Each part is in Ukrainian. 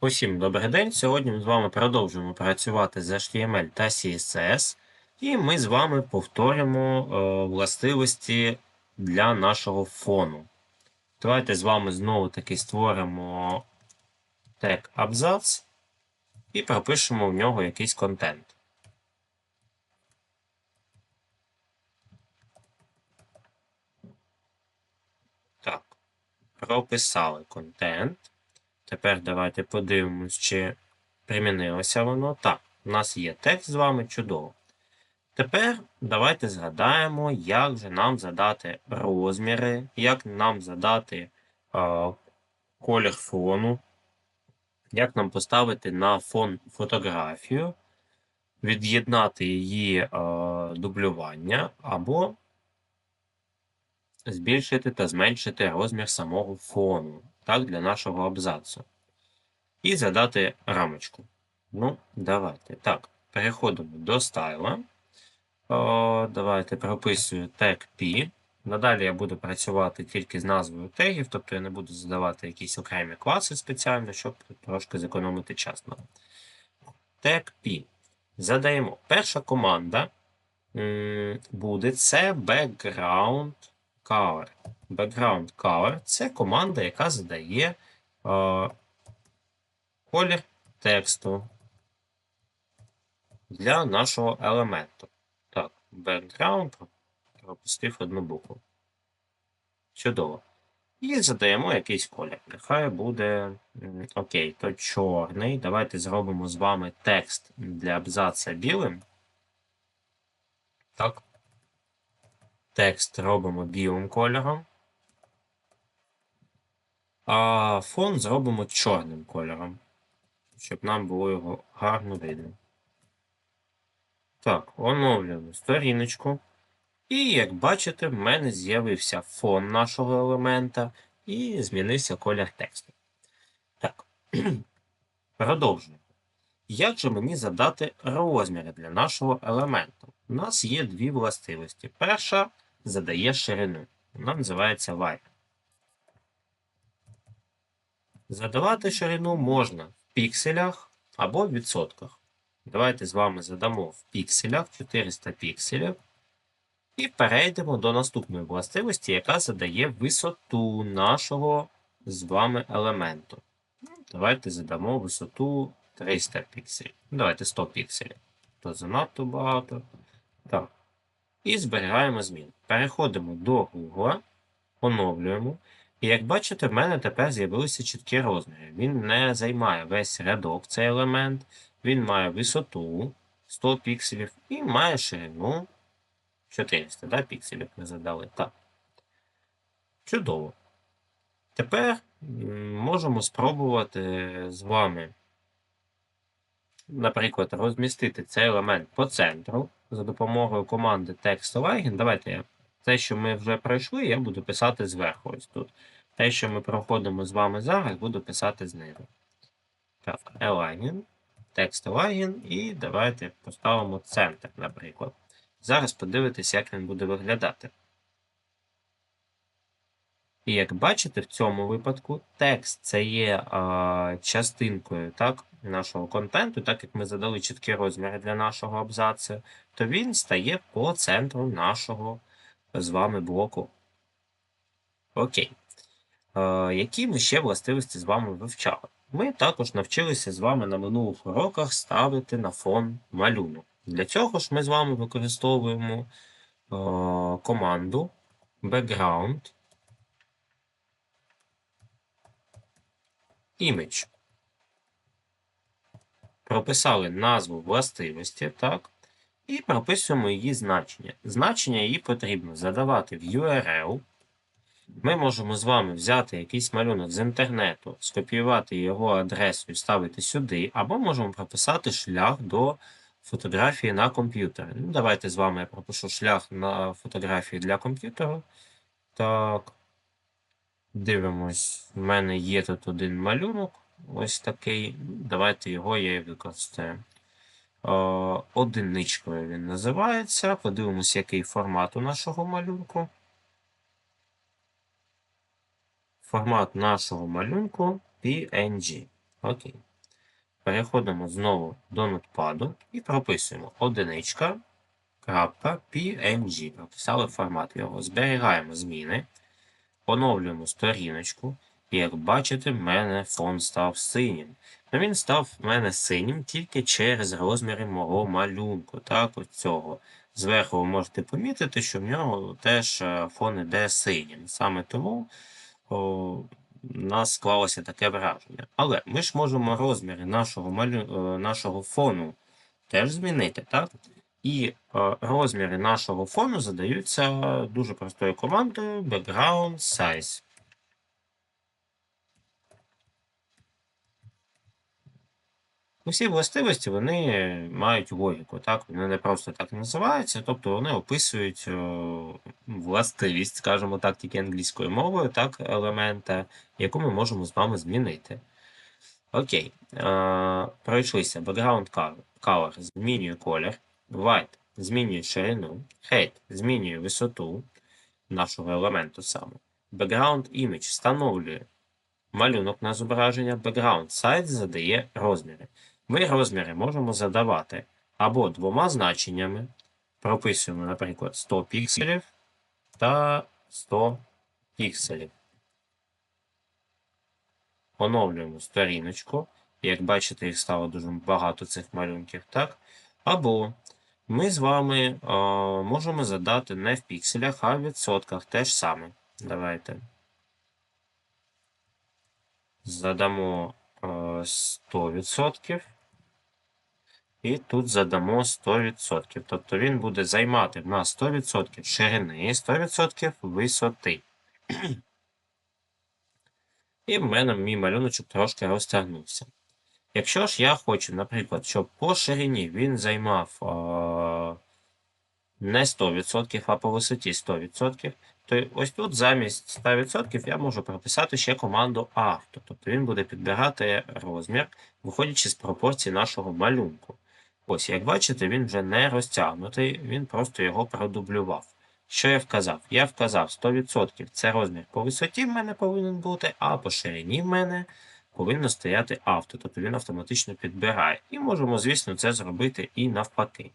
Усім добрий день. Сьогодні ми з вами продовжуємо працювати з HTML та CSS, і ми з вами повторимо е, властивості для нашого фону. Давайте з вами знову таки створимо тег абзац і пропишемо в нього якийсь контент. Так, прописали контент. Тепер давайте подивимось, чи примінилося воно. Так, у нас є текст з вами чудово. Тепер давайте згадаємо, як же нам задати розміри, як нам задати е, колір фону, як нам поставити на фон фотографію, від'єднати її е, дублювання, або збільшити та зменшити розмір самого фону так, для нашого абзацу. І задати рамочку. Ну, давайте. Так, переходимо до стайла. О, Давайте прописую тег P. Надалі я буду працювати тільки з назвою тегів, тобто я не буду задавати якісь окремі класи спеціально, щоб трошки зекономити час. Тег P. Задаємо. Перша команда буде це background color. Background color це команда, яка задає е, колір тексту для нашого елементу. Так, background пропустив одну букву. Чудово. І задаємо якийсь колір. Нехай буде окей, то чорний. Давайте зробимо з вами текст для абзаца білим. Так. Текст робимо білим кольором. А фон зробимо чорним кольором, щоб нам було його гарно видно. Так, оновлюємо сторіночку. І як бачите, в мене з'явився фон нашого елемента і змінився колір тексту. Так, продовжуємо. Як же мені задати розміри для нашого елементу? У нас є дві властивості. Перша задає ширину. Вона називається y. Задавати ширину можна в пікселях або в відсотках. Давайте з вами задамо в пікселях 400 пікселів. І перейдемо до наступної властивості, яка задає висоту нашого з вами елементу. Давайте задамо висоту 300 пікселів. Давайте 100 пікселів. То занадто багато. Так. І зберігаємо зміни. Переходимо до Google, оновлюємо. І як бачите, в мене тепер з'явилися чіткі розміри. Він не займає весь рядок цей елемент, він має висоту 100 пікселів і має ширину 400 да, пікселів ми задали. Так. Чудово. Тепер можемо спробувати з вами, наприклад, розмістити цей елемент по центру за допомогою команди TextAlign. Давайте я те, що ми вже пройшли, я буду писати зверху. Ось тут. Те, що ми проходимо з вами зараз, буду писати знизу. Так, align, text align, і давайте поставимо центр, наприклад. Зараз подивитись, як він буде виглядати. І як бачите, в цьому випадку текст це є а, частинкою так, нашого контенту, так як ми задали чіткі розміри для нашого абзацу, то він стає по центру нашого з вами блоку. Окей. Е, які ми ще властивості з вами вивчали? Ми також навчилися з вами на минулих уроках ставити на фон малюнок. Для цього ж ми з вами використовуємо е, команду background image. Прописали назву властивості, так? І прописуємо її значення. Значення її потрібно задавати в URL. Ми можемо з вами взяти якийсь малюнок з інтернету, скопіювати його адресу і ставити сюди, або можемо прописати шлях до фотографії на комп'ютері. Ну, давайте з вами я пропишу шлях на фотографії для комп'ютера. Так. Дивимось, в мене є тут один малюнок. Ось такий. Давайте його я і використаю. Е, Одиничкою він називається. Подивимось, який формат у нашого малюнку. Формат нашого малюнку PNG. Окей. Переходимо знову до нотпаду і прописуємо одиничка. Крапка PNG. Прописали формат його. Зберігаємо зміни, оновлюємо сторіночку. Як бачите, в мене фон став синім. Ну, він став в мене синім тільки через розміри мого малюнку. Так, ось цього. Зверху ви можете помітити, що в нього теж е, фон іде синім. Саме тому у нас склалося таке враження. Але ми ж можемо розміри нашого, малю... е, нашого фону теж змінити, так? І е, розміри нашого фону задаються дуже простою командою background size. Усі властивості вони мають логіку, так? Вони не просто так називаються, тобто вони описують е, властивість, скажімо так, тільки англійською мовою, так, елемента, яку ми можемо з вами змінити. Окей. Е, пройшлися. Background color, змінює колір, white змінює ширину, height змінює висоту нашого елементу саме. Background image встановлює малюнок на зображення, background size задає розміри. Ми розміри можемо задавати або двома значеннями. Прописуємо, наприклад, 100 пікселів та 100 пікселів. Оновлюємо сторіночку. Як бачите, їх стало дуже багато цих малюнків, так? Або ми з вами е, можемо задати не в пікселях, а в відсотках теж саме. Давайте. Задамо е, 100%. І тут задамо 100%. Тобто він буде займати в нас 100% ширини і 100% висоти. І в мене мій малюночок трошки розтягнувся. Якщо ж я хочу, наприклад, щоб по ширині він займав а, не 100%, а по висоті 100%, то ось тут замість 100% я можу прописати ще команду авто. Тобто він буде підбирати розмір, виходячи з пропорцій нашого малюнку. Ось, як бачите, він вже не розтягнутий, він просто його продублював. Що я вказав? Я вказав 100% це розмір по висоті в мене повинен бути, а по ширині в мене повинно стояти авто, тобто він автоматично підбирає. І можемо, звісно, це зробити і навпаки.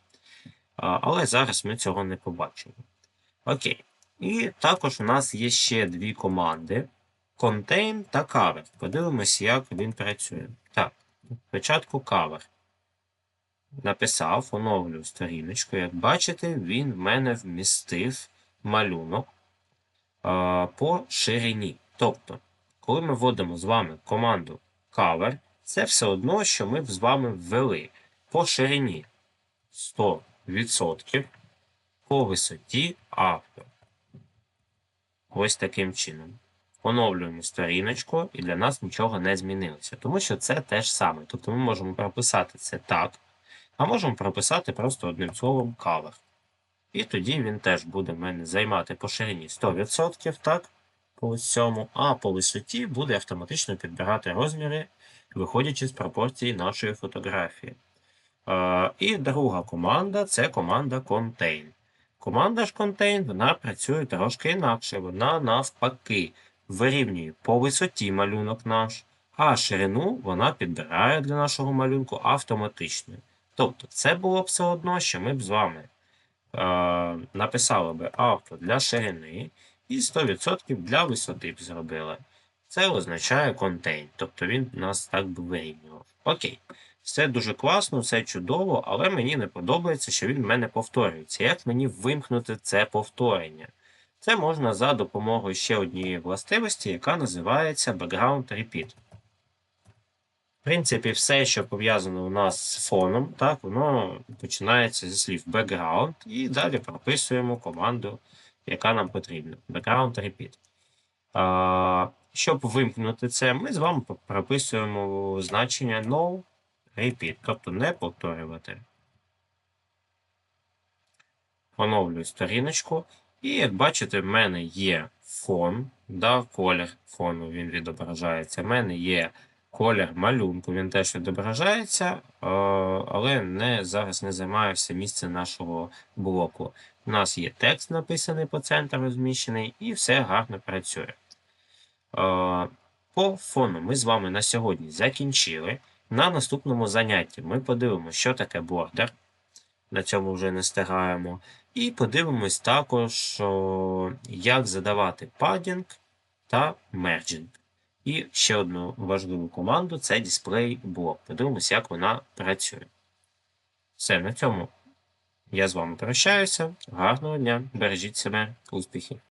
Але зараз ми цього не побачимо. Окей. І також у нас є ще дві команди: Contain та Cover. Подивимось, як він працює. Так, спочатку Cover написав, оновлюю сторіночку. Як бачите, він в мене вмістив малюнок а, по ширині. Тобто, коли ми вводимо з вами команду cover, це все одно, що ми з вами ввели по ширині 100%, по висоті автор. Ось таким чином. Оновлюємо сторіночку, і для нас нічого не змінилося, тому що це те ж саме. Тобто ми можемо прописати це так. А можемо прописати просто одним словом color. І тоді він теж буде в мене займати по ширині 100%, так, по цьому, а по висоті буде автоматично підбирати розміри, виходячи з пропорції нашої фотографії. Е, і друга команда це команда Contain. Команда ж Contain вона працює трошки інакше. Вона навпаки вирівнює по висоті малюнок наш, а ширину вона підбирає для нашого малюнку автоматично. Тобто, це було б все одно, що ми б з вами е, написали б авто для ширини і 100% для висоти б зробили. Це означає контейн, тобто він нас так би вирівнював. Окей, все дуже класно, все чудово, але мені не подобається, що він в мене повторюється. Як мені вимкнути це повторення? Це можна за допомогою ще однієї властивості, яка називається Background Repeat. В принципі, все, що пов'язано у нас з фоном, так, воно починається зі слів background, і далі прописуємо команду, яка нам потрібна. Background repeat. А, Щоб вимкнути це, ми з вами прописуємо значення no repeat, тобто не повторювати. Оновлюю сторіночку. І як бачите, в мене є фон, да, колір фону він відображається. В мене є колір малюнку, він теж відображається, але не, зараз не займає все місце нашого блоку. У нас є текст написаний по центру розміщений, і все гарно працює. По фону ми з вами на сьогодні закінчили. На наступному занятті ми подивимося, що таке бордер. На цьому вже не стигаємо. І подивимось також, як задавати падінг та мерджинг. І ще одну важливу команду це display блок. Подивимось, як вона працює. Все, на цьому я з вами прощаюся. Гарного дня, бережіть себе, успіхів!